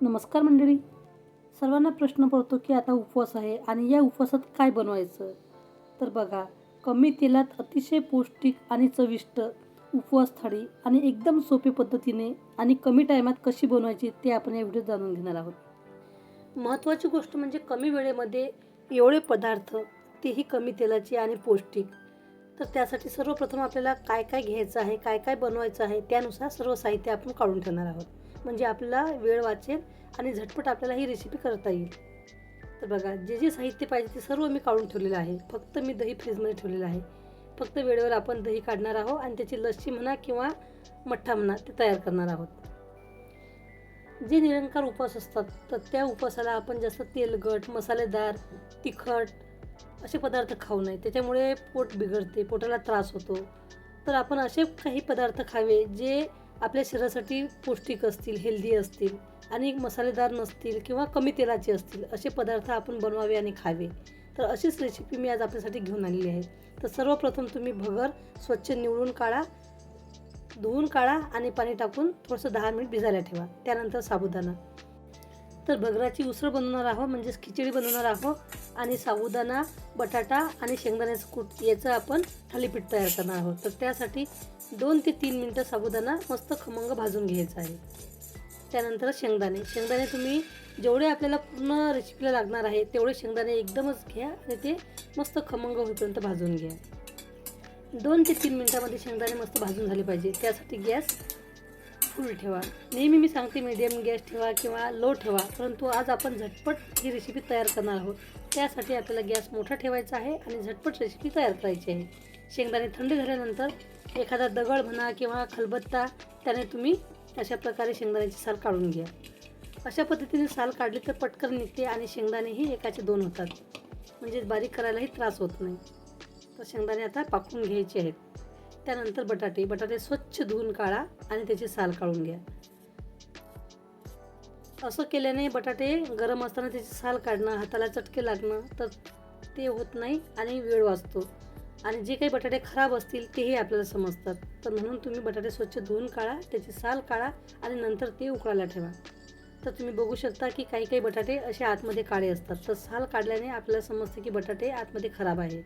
नमस्कार मंडळी. सर्वांना प्रश्न पडतो की आता उपवास आहे आणि या उपवासात काय बनवायचं? तर बघा कमी तेलात अतिशय पौष्टिक आणि चविष्ट उपवास थाळी आणि एकदम सोपी पद्धतीने आणि कमी टायमात कशी बनवायची ते आपण या व्हिडिओत जाणून घेणार आहोत. महत्त्वाची गोष्ट म्हणजे कमी वेळेमध्ये एवढे पदार्थ तेही कमी तेलाचे आणि पौष्टिक. तर त्यासाठी सर्वप्रथम आपल्याला काय काय घ्यायचं आहे काय काय बनवायचं आहे त्यानुसार सर्व साहित्य आपण काढून ठेवणार आहोत. म्हणजे आपला वेळ वाचेल आणि झटपट आपल्याला ही रेसिपी करता येईल. तर बघा जे जे साहित्य पाहिजे ते सर्व मी काढून ठेवलेलं आहे. फक्त मी दही फ्रीजमध्ये ठेवलेलं आहे. फक्त वेळेवर आपण दही काढणार आहोत आणि त्याची लस्सी म्हणा किंवा मठ्ठा म्हणा ते तयार करणार आहोत. जे निरंकार उपवास असतात तर त्या उपवासाला आपण जास्त तेलकट मसालेदार तिखट असे पदार्थ खाऊ नये. त्याच्यामुळे पोट बिघडते पोटाला त्रास होतो. तर आपण असे काही पदार्थ खावे जे आपल्या शरीरासाठी पौष्टिक असतील हेल्दी असतील आणि मसालेदार नसतील किंवा कमी तेलाचे असतील असे पदार्थ आपण बनवावे आणि खावे. तर अशीच रेसिपी मी आज आपल्यासाठी घेऊन आलेली आहे. तर सर्वप्रथम तुम्ही भगर स्वच्छ निवडून काढा धुवून काढा आणि पाणी टाकून थोडंसं दहा मिनिट भिजायला ठेवा. त्यानंतर साबुदाणा. तर भगराची उसळ बनवणार आहोत म्हणजेच खिचडी बनवणार आहोत आणि साबुदाणा बटाटा आणि शेंगदाण्याचं कूट याचं आपण थालीपीठ तयार करणार आहोत. तर त्यासाठी दोन ते तीन मिनटं साबुदाणा मस्त खमंग भाजून घ्यायचा आहे. त्यानंतर शेंगदाणे. शेंगदाणे तुम्ही जेवढे आपल्याला पूर्ण रेसिपीला लागणार आहे तेवढे शेंगदाणे एकदमच घ्या आणि ते मस्त खमंग होईपर्यंत भाजून घ्या. दोन ते तीन मिनटामध्ये शेंगदाणे मस्त भाजून झाले पाहिजे. त्यासाठी गॅस फुल ठेवा. नेहमी मी सांगते मीडियम गॅस ठेवा किंवा लो ठेवा परंतु आज आपण झटपट ही रेसिपी तयार करणार आहोत. त्यासाठी आपल्याला गॅस मोठा ठेवायचा आहे आणि झटपट रेसिपी तयार करायची आहे. शेंगदाणे थंड झाल्यानंतर एखादा दगड म्हणा किंवा खलबत्ता त्याने तुम्ही अशा प्रकारे शेंगदाण्याची साल काढून घ्या. अशा पद्धतीने साल काढली तर पटकन निघते आणि शेंगदाणेही एकाचे दोन होतात. म्हणजे बारीक करायलाही त्रास होत नाही. तर शेंगदाणे आता पाकून घ्यायचे आहेत. त्यानंतर बटाटे बटाटे स्वच्छ धुवून काढा आणि त्याची साल काढून घ्या. असं केल्याने बटाटे गरम असताना त्याची साल काढणं हाताला चटके लागणं तर ते होत नाही आणि वेळ वाचतो. आणि जे काही बटाटे खराब असतील तेही आपल्याला समजतात. तर म्हणून तुम्ही बटाटे स्वच्छ धुवून काढा त्याची साल काढा आणि नंतर ते उकळायला ठेवा. तर तुम्ही बघू शकता की काही काही बटाटे असे आतमध्ये काळे असतात. तर साल काढल्याने आपल्याला समजते की बटाटे आतमध्ये खराब आहे.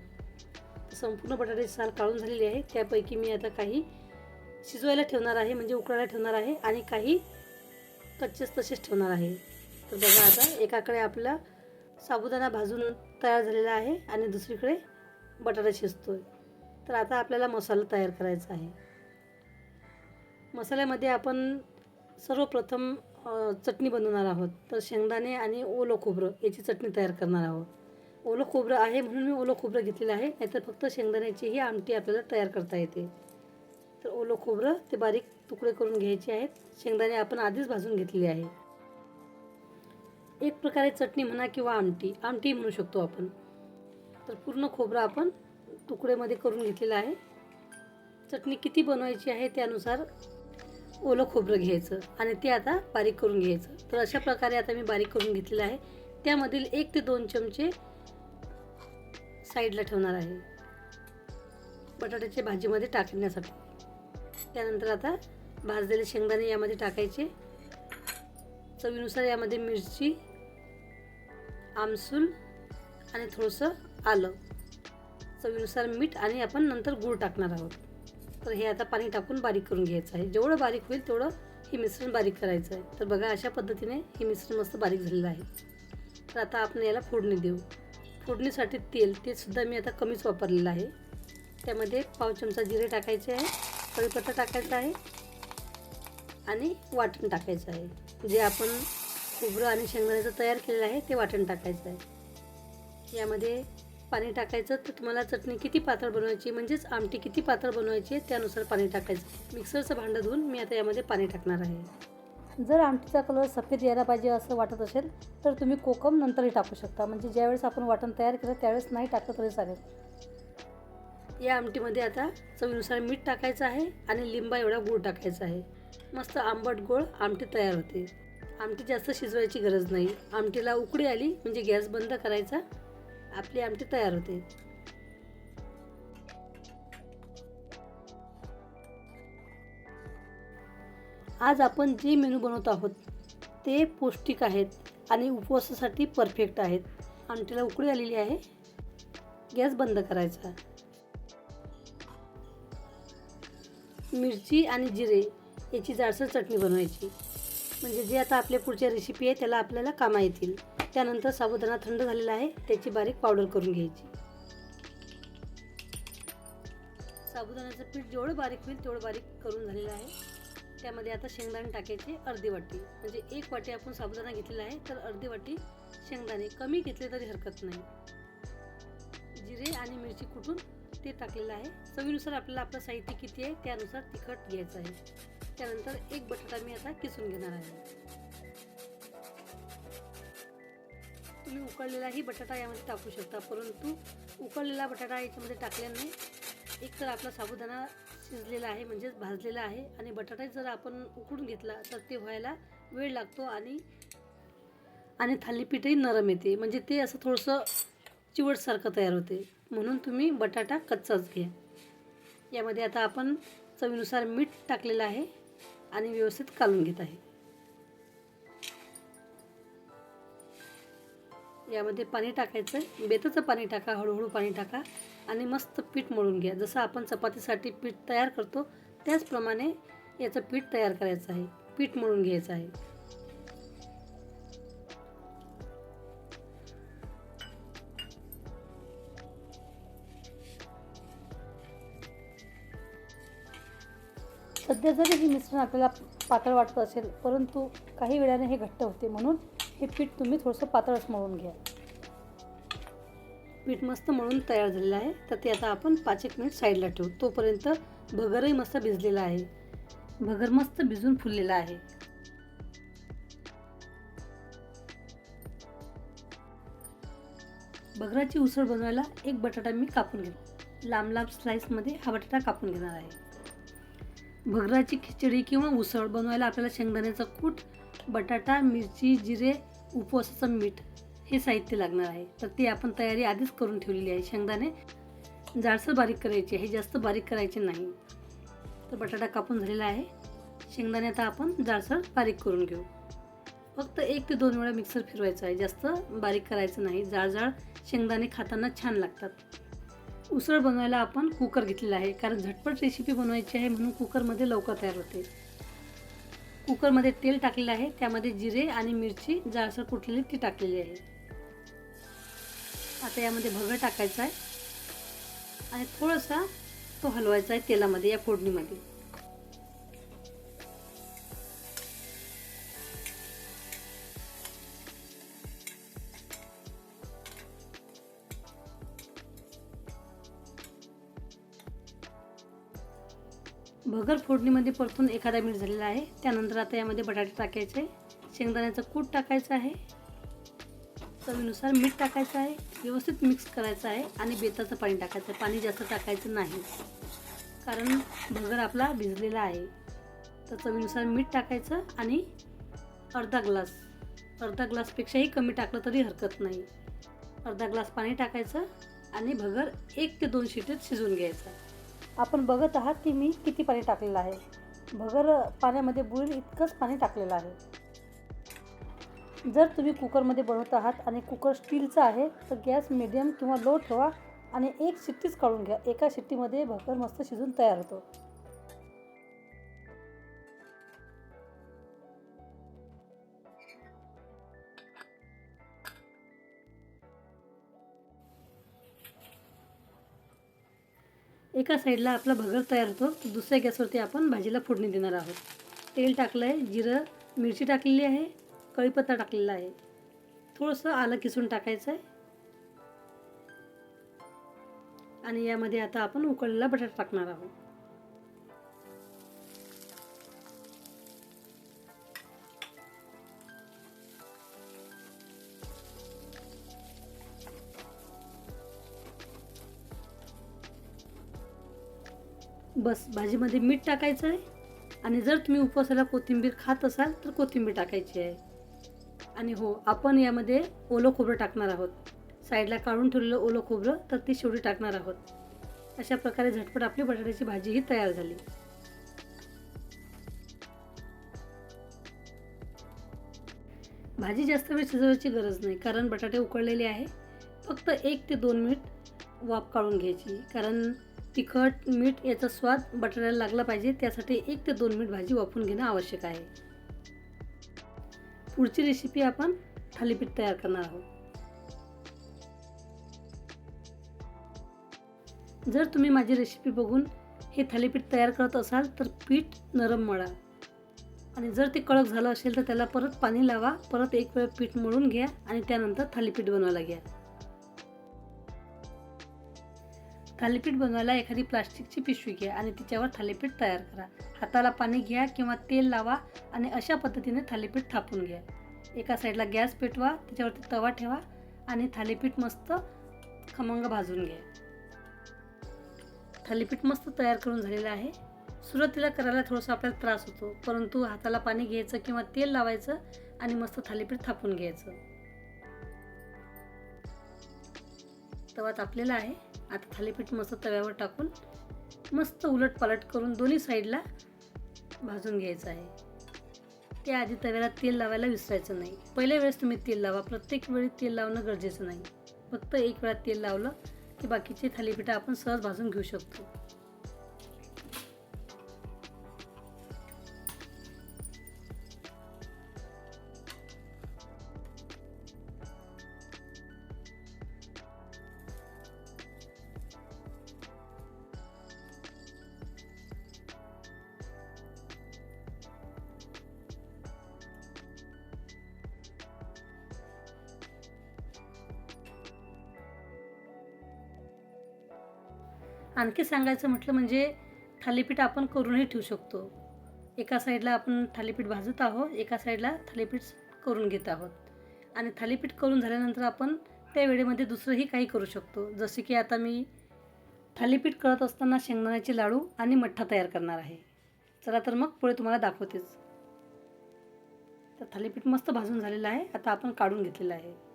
संपूर्ण बटाट्याची साल काढून झालेली आहे. त्यापैकी मी आता काही शिजवायला ठेवणार आहे म्हणजे उकळायला ठेवणार आहे आणि काही कच्चेच तसेच ठेवणार आहे. तर बघा आता एकाकडे आपला साबुदाणा भाजून तयार झालेला आहे आणि दुसरीकडे बटाटा शिजतो आहे तर आता आपल्याला मसाला तयार करायचा आहे. मसाल्यामध्ये आपण सर्वप्रथम चटणी बनवणार आहोत. तर शेंगदाणे आणि ओलं खोबरं याची चटणी तयार करणार आहोत. ओलं खोबरं आहे म्हणून मी ओलं खोबरं घेतलेलं आहे. नाहीतर फक्त शेंगदाण्याचीही आमटी आपल्याला तयार करता येते. तर ओलं खोबरं ते बारीक तुकडे करून घ्यायचे आहेत. शेंगदाणे आपण आधीच भाजून घेतलेले आहे एक प्रकारे चटणी म्हणा किंवा आमटी आमटी म्हणू शकतो आपण. तर पूर्ण खोबरं आपण तुकडेमध्ये करून घेतलेलं आहे. चटणी किती बनवायची आहे त्यानुसार ओलं खोबरं घ्यायचं आणि ते आता बारीक करून घ्यायचं. तर अशा प्रकारे आता मी बारीक करून घेतलेलं आहे. त्यामधील एक ते दोन चमचे साईडला ठेवणार आहे. बटाट्याच्या भाजीमध्ये टाकण्यासाठी. त्यानंतर आता भाजलेले शेंगदाणे यामध्ये टाकायचे. चवीनुसार यामध्ये मिरची आमसूल आणि थोडंसं आलं. चवीनुसार मीठ आणि आपण नंतर गूळ टाकणार आहोत. तर हे आता पाणी टाकून बारीक करून घ्यायचं आहे. जेवढं बारीक होईल तेवढं हे मिश्रण बारीक करायचं आहे. तर बघा अशा पद्धतीने हे मिश्रण मस्त बारीक झालेलं आहे. तर आता आपण याला फोडणी देऊ. फोडणीसाठी तेल ते सुद्धा मी आता कमीच वापरलेलं आहे. त्यामध्ये पाव चमचा जिरे टाकायचे आहे कढीपत्ता टाकायचा आहे आणि वाटण टाकायचं आहे. जे आपण खोबरं आणि शेंगदाण्याचं तयार केलेलं आहे ते वाटण टाकायचं आहे. यामध्ये पाणी टाकायचं तर तुम्हाला चटणी किती पातळ बनवायची म्हणजेच आमटी किती पातळ बनवायची आहे त्यानुसार पाणी टाकायचं. मिक्सरचं भांडं धुवून मी आता यामध्ये पाणी टाकणार आहे. जर आमटीचा कलर सफेद यायला पाहिजे असं वाटत असेल तर तुम्ही कोकम नंतरही टाकू शकता. म्हणजे ज्यावेळेस आपण वाटण तयार केलं त्यावेळेस नाही टाकलं तरी चालेल. या आमटीमध्ये आता चवीनुसार मीठ टाकायचं आहे आणि लिंबा एवढा गूळ टाकायचा आहे. मस्त आंबट गोळ आमटी तयार होते. आमटी जास्त शिजवायची गरज नाही. आमटीला उकडी आली म्हणजे गॅस बंद करायचा. आपली आमटी तयार होते. आज आपण जे मेनू बनवत आहोत ते पौष्टिक आहेत आणि उपवासासाठी परफेक्ट आहेत. आमटीला उकळी आलेली आहे. गॅस बंद करायचा. मिरची आणि जिरे याची जाडसर चटणी बनवायची. म्हणजे जे आता आपल्या पुढच्या रेसिपी आहे त्याला आपल्याला कामा येतील. त्यानंतर साबुदाणा थंड झालेला आहे त्याची बारीक पावडर करून घ्यायची. साबुदाण्याचं पीठ जेवढं बारीक होईल तेवढं बारीक करून झालेलं आहे. त्यामध्ये आता शेंगदाणे टाकायचे अर्धी वाटी. म्हणजे एक वाटी आपण साबुदाणा घेतलेला आहे तर अर्धी वाटी शेंगदाणे. कमी घेतले तरी हरकत नाही. जिरे आणि मिरची कुटून ते टाकलेलं आहे. चवीनुसार आपल्याला आपलं साहित्य किती आहे त्यानुसार तिखट घ्यायचं आहे. त्यानंतर एक बटाटा मी आता किसून घेणार आहे. तुम्ही उकळलेलाही बटाटा यामध्ये टाकू शकता. परंतु उकळलेला बटाटा याच्यामध्ये टाकल्याने एक तर आपला साबुदाणा शिजलेला आहे म्हणजेच भाजलेला आहे. आणि बटाटा जर आपण उकडून घेतला तर ते व्हायला वेळ लागतो आणि आणि थालीपीठही नरम येते. म्हणजे ते असं थोडंसं चिवटसारखं तयार होते. म्हणून तुम्ही बटाटा कच्चाच घ्या. यामध्ये आता आपण चवीनुसार मीठ टाकलेलं आहे आणि व्यवस्थित कालून घेत आहे. यामध्ये पाणी टाकायचं बेताचं पाणी टाका हळूहळू पाणी टाका आणि मस्त पीठ मळून घ्या. जसं आपण चपातीसाठी पीठ तयार करतो त्याचप्रमाणे याचं पीठ तयार करायचं आहे. पीठ मळून घ्यायचं आहे. सध्या जरी हे मिश्रण आपल्याला पातळ वाटत असेल परंतु काही वेळाने हे घट्ट होते म्हणून हे पीठ तुम्ही थोडंसं पातळच मळून घ्या. पीठ मस्त मळून तयार झालेलं आहे. तर ते आता आपण पाच एक मिनिट साईडला ठेवू. तोपर्यंत भगरही मस्त भिजलेला आहे. भगर मस्त भिजून फुललेला आहे. भगराची उसळ बनवायला एक बटाटा मी कापून घेतो लांब लांब स्लाईसमध्ये हा बटाटा कापून घेणार आहे. भगराची खिचडी किंवा उसळ बनवायला आपल्याला शेंगदाण्याचा कूट बटाटा मिरची जिरे उपवासाचं मीठ हे साहित्य लागणार आहे. तर ते आपण तयारी आधीच करून ठेवलेली आहे. शेंगदाणे जाडसर बारीक करायचे हे जास्त बारीक करायचे नाही. तर बटाटा कापून झालेला आहे. शेंगदाणे आता आपण जाडसर बारीक करून घेऊ. फक्त एक ते दोन वेळा मिक्सर फिरवायचं आहे. जास्त बारीक करायचं नाही. जाळ जाळ शेंगदाणे खाताना छान लागतात. उसळ बनवायला आपण कुकर घेतलेला आहे. कारण झटपट रेसिपी बनवायची आहे म्हणून कुकरमध्ये लवकर तयार होते. कुकरमध्ये तेल टाकलेलं आहे. त्यामध्ये जिरे आणि मिरची जाळसर कुटलेली ती टाकलेली आहे. आता यामध्ये भगर टाकायचा आहे. आणि थोडासा तो हलवायचा आहे तेलामध्ये या फोडणीमध्ये. भगर फोडणीमध्ये परतून एखादा मीठ झालेला आहे. त्यानंतर आता यामध्ये बटाटे टाकायचे. शेंगदाण्याचं कूट टाकायचं आहे. चवीनुसार मीठ टाकायचं आहे. व्यवस्थित मिक्स करायचं आहे आणि बेताचं पाणी टाकायचं आहे. पाणी जास्त टाकायचं नाही. कारण भगर आपला भिजलेला आहे. तर चवीनुसार मीठ टाकायचं आणि अर्धा ग्लास अर्धा ग्लासपेक्षाही कमी टाकलं तरी हरकत नाही. अर्धा ग्लास पाणी टाकायचं आणि भगर एक ते दोन शिटीत शिजवून घ्यायचं. आपण बघत आहात की मी किती पाणी टाकलेलं आहे. भगर पाण्यामध्ये बुडेल इतकंच पाणी टाकलेलं आहे. जर तुम्ही कुकरमध्ये बनवत आहात आणि कुकर स्टीलचा आहे तर गॅस मिडियम किंवा लो ठेवा आणि एक शिट्टीच काढून घ्या. एका शिट्टीमध्ये भगर मस्त शिजून तयार होतो. एका साईडला आपला भगर तयार होतो. तर दुसऱ्या गॅसवरती आपण भाजीला फोडणी देणार आहोत. तेल टाकलं आहे जिरं मिरची टाकलेली आहे कढीपत्ता टाकलेला आहे. थोडंसं आलं किसून टाकायचं आहे आणि यामध्ये आता आपण उकळलेला बटाटा टाकणार आहोत. बस भाजीमध्ये मीठ टाकायचं आहे. आणि जर तुम्ही उपवासाला कोथिंबीर खात असाल तर कोथिंबीर टाकायची आहे. आणि हो आपण यामध्ये ओलं खोबरं टाकणार आहोत. साईडला काढून ठेवलेलं ओलं खोबरं तर ती शेवटी टाकणार आहोत. अशा प्रकारे झटपट आपली बटाट्याची भाजी ही तयार झाली. भाजी जास्त वेळ शिजवायची गरज नाही कारण बटाटे उकळलेले आहे. फक्त एक ते दोन मिनिट वाफ काढून घ्यायची कारण तिखट मीठ याचा स्वाद बटाट्याला लागला पाहिजे. त्यासाठी एक ते दोन मिनिट भाजी वाफून घेणं आवश्यक आहे. पुढची रेसिपी आपण थालीपीठ तयार करणार आहोत. जर तुम्ही माझी रेसिपी बघून हे थालीपीठ तयार करत असाल तर पीठ नरम मळा. आणि जर ते कडक झालं असेल तर त्याला परत पाणी लावा. परत एक वेळ पीठ मळून घ्या आणि त्यानंतर थालीपीठ बनवायला घ्या. थालीपीठ बनवायला एखादी प्लास्टिकची पिशवी घ्या आणि तिच्यावर थालीपीठ तयार करा. हाताला पाणी घ्या किंवा तेल लावा आणि अशा पद्धतीने थालीपीठ थापून घ्या. एका साईडला गॅस पेटवा त्याच्यावरती तवा ठेवा आणि थालीपीठ मस्त खमंग भाजून घ्या. थालीपीठ मस्त तयार करून झालेलं आहे. सुरुवातीला करायला थोडासा आपल्याला त्रास होतो परंतु हाताला पाणी घ्यायचं किंवा तेल लावायचं आणि मस्त थालीपीठ थापून घ्यायचं. तवा तापलेला आहे. आता थालीपीठ मस्त तव्यावर टाकून मस्त उलट पालट करून दोन्ही साईडला भाजून घ्यायचं आहे. त्याआधी तव्याला तेल लावायला विसरायचं नाही. पहिल्या वेळेस तुम्ही तेल लावा. प्रत्येक वेळी तेल लावणं गरजेचं नाही. फक्त एक वेळा तेल लावलं की बाकीचे थालीपीठं आपण सहज भाजून घेऊ शकतो. आणखी सांगायचं म्हटलं म्हणजे थालीपीठ आपण करूनही ठेवू शकतो. एका साईडला आपण थालीपीठ भाजत आहोत एका साईडला थालीपीठ करून घेत आहोत. आणि थालीपीठ करून झाल्यानंतर आपण त्या वेळेमध्ये दुसरंही काही करू शकतो. जसे की आता मी थालीपीठ करत असताना शेंगदाण्याचे लाडू आणि मठ्ठा तयार करणार आहे. चला तर मग पुढे तुम्हाला दाखवतेच. तर थालीपीठ मस्त भाजून झालेलं आहे. आता आपण काढून घेतलेलं आहे.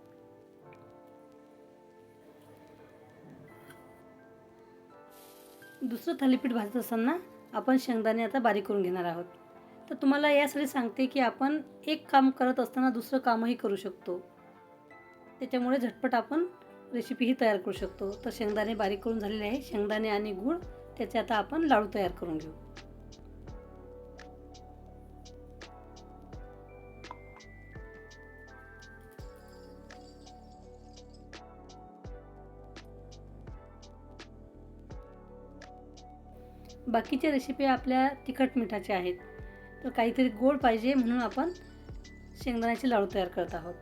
दुसरं थालीपीठ भाजत असताना आपण शेंगदाणे आता बारीक करून घेणार आहोत. तर तुम्हाला यासाठी सांगते की आपण एक काम करत असताना दुसरं कामही करू शकतो. त्याच्यामुळे झटपट आपण रेसिपीही तयार करू शकतो. तर शेंगदाणे बारीक करून झालेले आहे. शेंगदाणे आणि गूळ त्याचे आता आपण लाडू तयार करून घेऊ. बाकीच्या रेसिपी आपल्या तिखट मिठाच्या आहेत. तर काहीतरी गोड पाहिजे म्हणून आपण शेंगदाण्याचे लाडू तयार करत आहोत.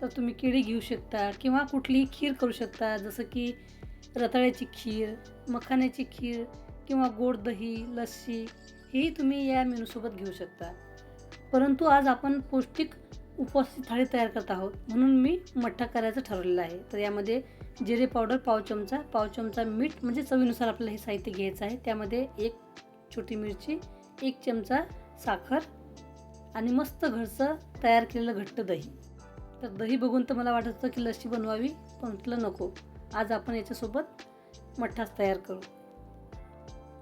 तर तुम्ही केळी घेऊ शकता किंवा कुठलीही खीर करू शकता जसं की रताळ्याची खीर मखाण्याची खीर किंवा गोड दही लस्सी हेही तुम्ही या मेनूसोबत घेऊ शकता. परंतु आज आपण पौष्टिक उपवासाची थाळी तयार करत आहोत म्हणून मी मठ्ठा करायचं ठरवलेलं आहे. तर यामध्ये जिरे पावडर पाव चमचा पाव चमचा मीठ म्हणजे चवीनुसार आपल्याला हे साहित्य घ्यायचं आहे. त्यामध्ये एक छोटी मिरची एक चमचा साखर आणि मस्त घरचं तयार केलेलं घट्ट दही. तर दही बघून तर मला वाटत होतं की लस्सी बनवावी पण म्हटलं नको. आज आपण याच्यासोबत मठ्ठाच तयार करू.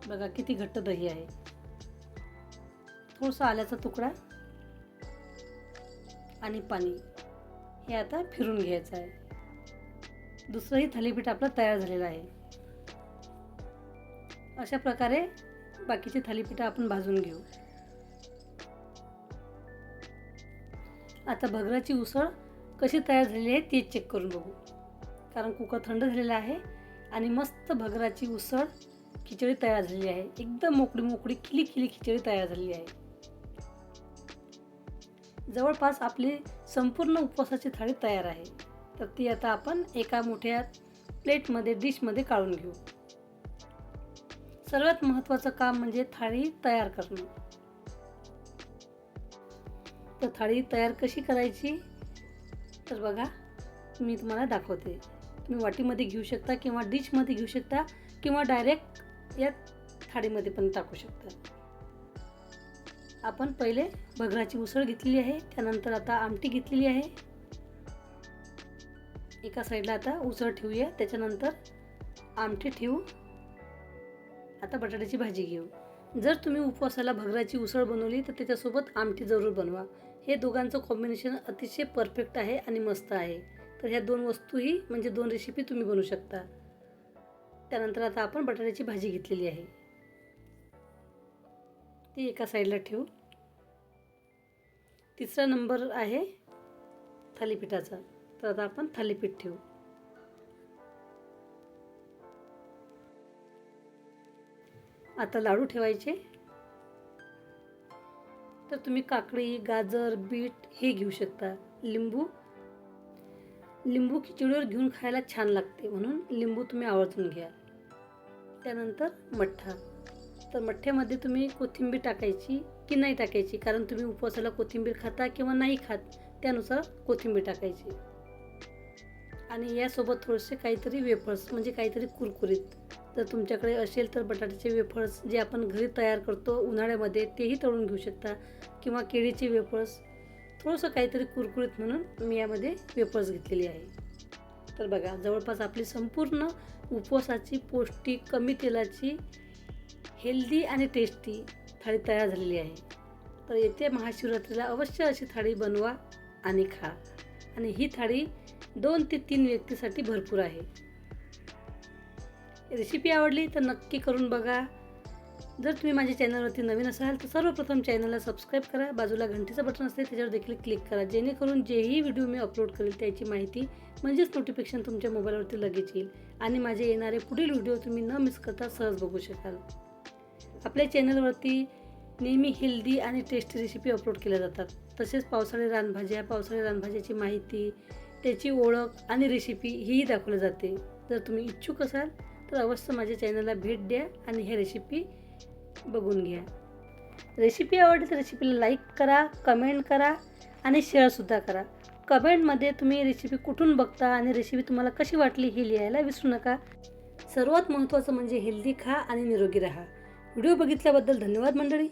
बघा किती घट्ट दही आहे. थोडंसं आल्याचा तुकडा आणि पाणी हे आता फिरून घ्यायचं आहे. दुसरंही थालीपीठ आपलं तयार झालेलं आहे. अशा प्रकारे बाकीचे थालीपीठं आपण भाजून घेऊ. आता भगराची उसळ कशी तयार झालेली आहे ते चेक करून बघू. कारण कुकर थंड झालेलं आहे आणि मस्त भगराची उसळ खिचडी तयार झालेली आहे. एकदम मोकळी मोकळी खिली खिली खिचडी तयार झालेली आहे. जवळपास आपली संपूर्ण उपवासाची थाळी तयार आहे. तर ती आता आपण एका मोठ्या प्लेटमध्ये डिशमध्ये काढून घेऊ. सर्वात महत्त्वाचं काम म्हणजे थाळी तयार करणं. तर थाळी तयार कशी करायची? तर बघा मी तुम्हाला दाखवते. तुम्ही वाटीमध्ये घेऊ शकता किंवा डिशमध्ये घेऊ शकता किंवा डायरेक्ट या थाळीमध्ये पण टाकू शकता. आपण पहिले भगराची उसळ घेतलेली आहे त्यानंतर आता आमटी घेतलेली आहे. एका साईडला आता उसळ ठेवूया. त्याच्यानंतर आमटी ठेवू. आता बटाट्याची भाजी घेऊ. जर तुम्ही उपवासाला भगराची उसळ बनवली तर त्याच्यासोबत आमटी जरूर बनवा. हे दोघांचं कॉम्बिनेशन अतिशय परफेक्ट आहे आणि मस्त आहे. तर ह्या दोन वस्तूही म्हणजे दोन रेसिपी तुम्ही बनवू शकता. त्यानंतर आता आपण बटाट्याची भाजी घेतलेली आहे. ती एका साईडला ठेवू. तिसरा नंबर आहे थालीपीठाचा. तर आता आपण थालीपीठ ठेवू. आता लाडू ठेवायचे. तर तुम्ही काकडी गाजर बीट हे घेऊ शकता. लिंबू. लिंबू खिचडीवर घेऊन खायला छान लागते म्हणून लिंबू तुम्ही आवर्जून घ्या. त्यानंतर मठ्ठा. तर मठ्ठ्यामध्ये तुम्ही कोथिंबीर टाकायची की नाही टाकायची? कारण तुम्ही उपवासाला कोथिंबीर खाता किंवा नाही खात त्यानुसार कोथिंबीर टाकायची. आणि यासोबत थोडेसे काहीतरी वेफर्स म्हणजे काहीतरी कुरकुरीत. जर तुमच्याकडे असेल तर बटाट्याचे वेफर्स जे आपण घरी तयार करतो उन्हाळ्यामध्ये तेही तळून घेऊ शकता. किंवा केळीचे वेफर्स थोडंसं काहीतरी कुरकुरीत म्हणून मी यामध्ये वेफर्स घेतलेली आहे. तर बघा जवळपास आपली संपूर्ण उपवासाची पौष्टिक कमी तेलाची हेल्दी आणि टेस्टी थाळी तयार झालेली आहे. तर येथे महाशिवरात्रीला अवश्य अशी थाळी बनवा आणि खा. आणि ही थाळी दोन ते तीन व्यक्तीसाठी भरपूर आहे. रेसिपी आवडली तर नक्की करून बघा. जर तुम्ही माझ्या चॅनलवरती नवीन असाल तर सर्वप्रथम चॅनलला सबस्क्राईब करा. बाजूला घंटीचं बटन असते त्याच्यावर देखील क्लिक करा. जेणेकरून जेही व्हिडिओ मी अपलोड करेल त्याची माहिती म्हणजेच नोटिफिकेशन तुमच्या मोबाईलवरती लगेच येईल. आणि माझे येणारे पुढील व्हिडिओ तुम्ही न मिस करता सहज बघू शकाल. आपल्या चॅनलवरती नेहमी हेल्दी आणि टेस्टी रेसिपी अपलोड केल्या जातात. तसेच पावसाळी रानभाज्या पावसाळी रानभाज्याची माहिती त्याची ओळख आणि रेसिपी हीही दाखवली जाते. जर तुम्ही इच्छुक असाल तर अवश्य माझ्या चॅनलला भेट द्या आणि ह्या रेसिपी बघून घ्या. रेसिपी आवडली तर रेसिपीला लाईक करा कमेंट करा आणि शेअरसुद्धा करा. कमेंटमध्ये तुम्ही रेसिपी कुठून बघता आणि रेसिपी तुम्हाला कशी वाटली हे लिहायला विसरू नका. सर्वात महत्त्वाचं म्हणजे हेल्दी खा आणि निरोगी राहा. व्हिडिओ बघितल्याबद्दल धन्यवाद मंडळी.